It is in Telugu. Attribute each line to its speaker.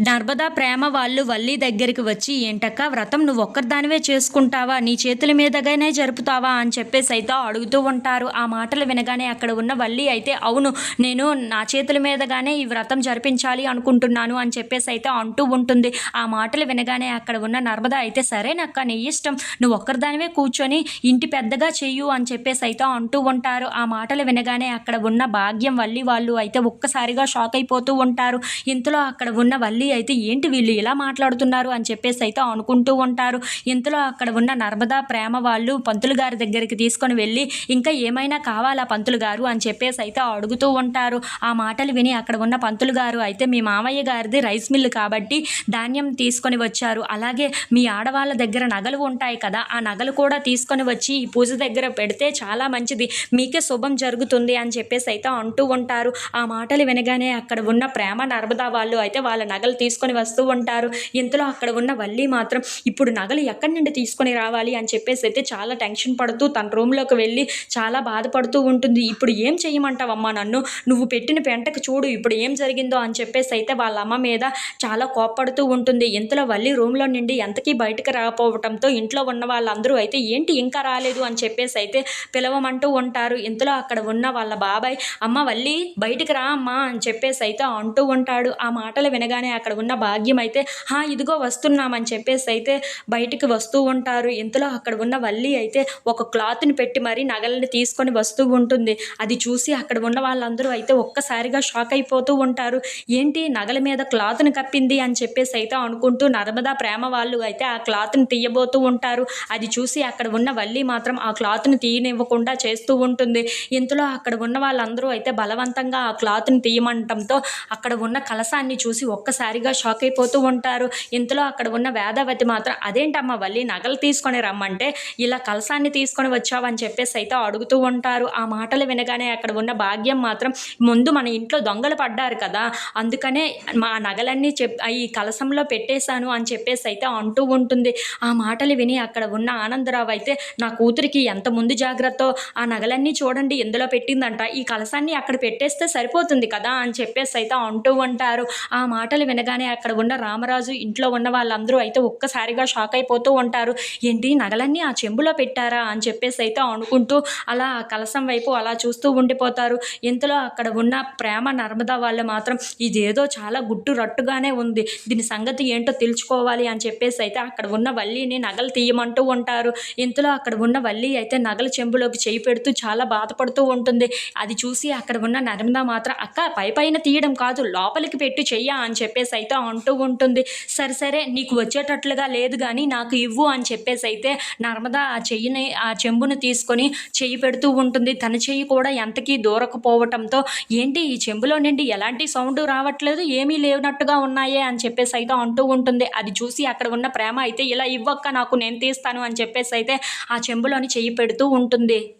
Speaker 1: నర్మదా ప్రేమ వాళ్ళు వల్లి దగ్గరికి వచ్చి ఏంటక్క వ్రతం నువ్వు ఒక్కరిదానివే చేసుకుంటావా? నీ చేతుల మీదగానే జరుపుతావా? అని చెప్పేసి అయితే అడుగుతూ ఉంటారు. ఆ మాటలు వినగానే అక్కడ ఉన్న వల్లి అయితే అవును నేను నా చేతుల మీదగానే ఈ వ్రతం జరిపించాలి అనుకుంటున్నాను అని చెప్పేసి అయితే అంటూ ఉంటుంది. ఆ మాటలు వినగానే అక్కడ ఉన్న నర్మద అయితే సరేనక్క నీ ఇష్టం. నువ్వు ఒక్కరిదానివే కూర్చొని ఇంటి పెద్దగా చెయ్యు అని చెప్పేసి అయితే అంటూ ఉంటారు. ఆ మాటలు వినగానే అక్కడ ఉన్న భాగ్యం వల్లి వాళ్ళు అయితే ఒక్కసారిగా షాక్ అయిపోతూ ఉంటారు. ఇంతలో అక్కడ ఉన్న వల్లి అయితే ఏంటి వీళ్ళు ఇలా మాట్లాడుతున్నారు అని చెప్పేసి అయితే అనుకుంటూ ఉంటారు. ఇంతలో అక్కడ ఉన్న నర్మదా ప్రేమ వాళ్ళు పంతులు గారి దగ్గరికి తీసుకొని వెళ్ళి ఇంకా ఏమైనా కావాలా పంతులు గారు అని చెప్పేసి అయితే అడుగుతూ ఉంటారు. ఆ మాటలు విని అక్కడ ఉన్న పంతులు గారు అయితే మీ మామయ్య గారిది రైస్ మిల్లు కాబట్టి ధాన్యం తీసుకొని వచ్చారు. అలాగే మీ ఆడవాళ్ళ దగ్గర నగలు ఉంటాయి కదా ఆ నగలు కూడా తీసుకొని వచ్చి ఈ పూజ దగ్గర పెడితే చాలా మంచిది. మీకే శుభం జరుగుతుంది అని చెప్పేసి అయితే అంటూ ఉంటారు. ఆ మాటలు వినగానే అక్కడ ఉన్న ప్రేమ నర్మదా వాళ్ళు అయితే వాళ్ళ నగలు తీసుకొని వస్తూ ఉంటారు. ఇంతలో అక్కడ ఉన్న వల్లి మాత్రం ఇప్పుడు నగలు ఎక్కడి నుండి తీసుకొని రావాలి? అని చెప్పేసి అయితే చాలా టెన్షన్ పడుతూ తన రూమ్లోకి వెళ్ళి చాలా బాధపడుతూ ఉంటుంది. ఇప్పుడు ఏం చేయమంటావమ్మా నన్ను? నువ్వు పెట్టిన పెంటకు చూడు ఇప్పుడు ఏం జరిగిందో? అని చెప్పేసి అయితే వాళ్ళ అమ్మ మీద చాలా కోప్పడుతూ ఉంటుంది. ఇంతలో వల్లి రూమ్లో నుండి ఎంతకీ బయటకు రాకపోవటంతో ఇంట్లో ఉన్న వాళ్ళందరూ అయితే ఏంటి ఇంకా రాలేదు? అని చెప్పేసి అయితే పిలవమంటూ ఉంటారు. ఇంతలో అక్కడ ఉన్న వాళ్ళ బాబాయ్ అమ్మ వల్లి బయటికి రా అమ్మా అని చెప్పేసి అయితే అంటూ ఉంటాడు. ఆ మాటలు వినగానే అక్కడ ఉన్న భాగ్యం అయితే హా ఇదిగో వస్తున్నామని చెప్పేసి అయితే బయటికి వస్తూ ఉంటారు. ఇంతలో అక్కడ ఉన్న వల్లి అయితే ఒక క్లాత్ని పెట్టి మరీ నగలని తీసుకొని వస్తూ ఉంటుంది. అది చూసి అక్కడ ఉన్న వాళ్ళందరూ అయితే ఒక్కసారిగా షాక్ అయిపోతూ ఉంటారు. ఏంటి నగల మీద క్లాత్ని కప్పింది? అని చెప్పేసి అయితే అనుకుంటూ నర్మదా ప్రేమ వాళ్ళు అయితే ఆ క్లాత్ని తీయబోతూ ఉంటారు. అది చూసి అక్కడ ఉన్న వల్లి మాత్రం ఆ క్లాత్ని తీయనివ్వకుండా చేస్తూ ఉంటుంది. ఇంతలో అక్కడ ఉన్న వాళ్ళందరూ అయితే బలవంతంగా ఆ క్లాత్ని తీయమంటంతో అక్కడ ఉన్న కలసాన్ని చూసి ఒక్కసారి ఒక్కసారిగా షాక్ అయిపోతూ ఉంటారు. ఇంతలో అక్కడ ఉన్న వేదవతి మాత్రం అదేంటమ్మా వల్లి నగలు తీసుకొని రమ్మంటే ఇలా కలసాన్ని తీసుకొని వచ్చావని చెప్పేసి అయితే అడుగుతూ ఉంటారు. ఆ మాటలు వినగానే అక్కడ ఉన్న భాగ్యం మాత్రం ముందు మన ఇంట్లో దొంగలు పడ్డారు కదా అందుకనే మా నగలన్నీ చెప్ ఈ కలసంలో పెట్టేశాను అని చెప్పేసి అయితే అంటూ ఉంటుంది. ఆ మాటలు విని అక్కడ ఉన్న ఆనందరావు అయితే నా కూతురికి ఎంత ముందు జాగ్రత్త ఆ నగలన్నీ చూడండి ఎందులో పెట్టిందంట ఈ కలసాన్ని అక్కడ పెట్టేస్తే సరిపోతుంది కదా అని చెప్పేసి అయితే అంటూ ఉంటారు. ఆ మాటలు విన వినగానే అక్కడ ఉన్న రామరాజు ఇంట్లో ఉన్న వాళ్ళందరూ అయితే ఒక్కసారిగా షాక్ అయిపోతూ ఉంటారు. ఏంటి నగలన్నీ ఆ చెంబులో పెట్టారా అని చెప్పేసి అయితే అనుకుంటూ అలా ఆ కలసం వైపు అలా చూస్తూ ఉండిపోతారు. ఇంతలో అక్కడ ఉన్న ప్రేమ నర్మదా వాళ్ళు మాత్రం ఇదేదో చాలా గుట్టు రట్టుగానే ఉంది. దీని సంగతి ఏంటో తెలుసుకోవాలి అని చెప్పేసి అయితే అక్కడ ఉన్న వల్లిని నగలు తీయమంటూ ఉంటారు. ఇంతలో అక్కడ ఉన్న వల్లి అయితే నగల చెంబులోకి చేయి పెడుతూ చాలా బాధపడుతూ ఉంటుంది. అది చూసి అక్కడ ఉన్న నర్మదా మాత్రం అక్క పై పైన తీయడం కాదు లోపలికి పెట్టి చెయ్యా అని చెప్పేసి చెప్పేసి అయితే అంటూ ఉంటుంది. సరే సరే నీకు వచ్చేటట్లుగా లేదు కానీ నాకు ఇవ్వు అని చెప్పేసి అయితే నర్మదా ఆ చెయ్యిని ఆ చెంబును తీసుకొని చెయ్యి పెడుతూ ఉంటుంది. తన చెయ్యి కూడా ఎంతకీ దూరకపోవటంతో ఏంటి ఈ చెంబులో నుండి ఎలాంటి సౌండ్ రావట్లేదు? ఏమీ లేనట్టుగా ఉన్నాయే అని చెప్పేసి అయితే అంటూ ఉంటుంది. అది చూసి అక్కడ ఉన్న ప్రేమ అయితే ఇలా ఇవ్వక్క నాకు నేను తీస్తాను అని చెప్పేసి అయితే ఆ చెంబులోని చెయ్యి పెడుతూ ఉంటుంది.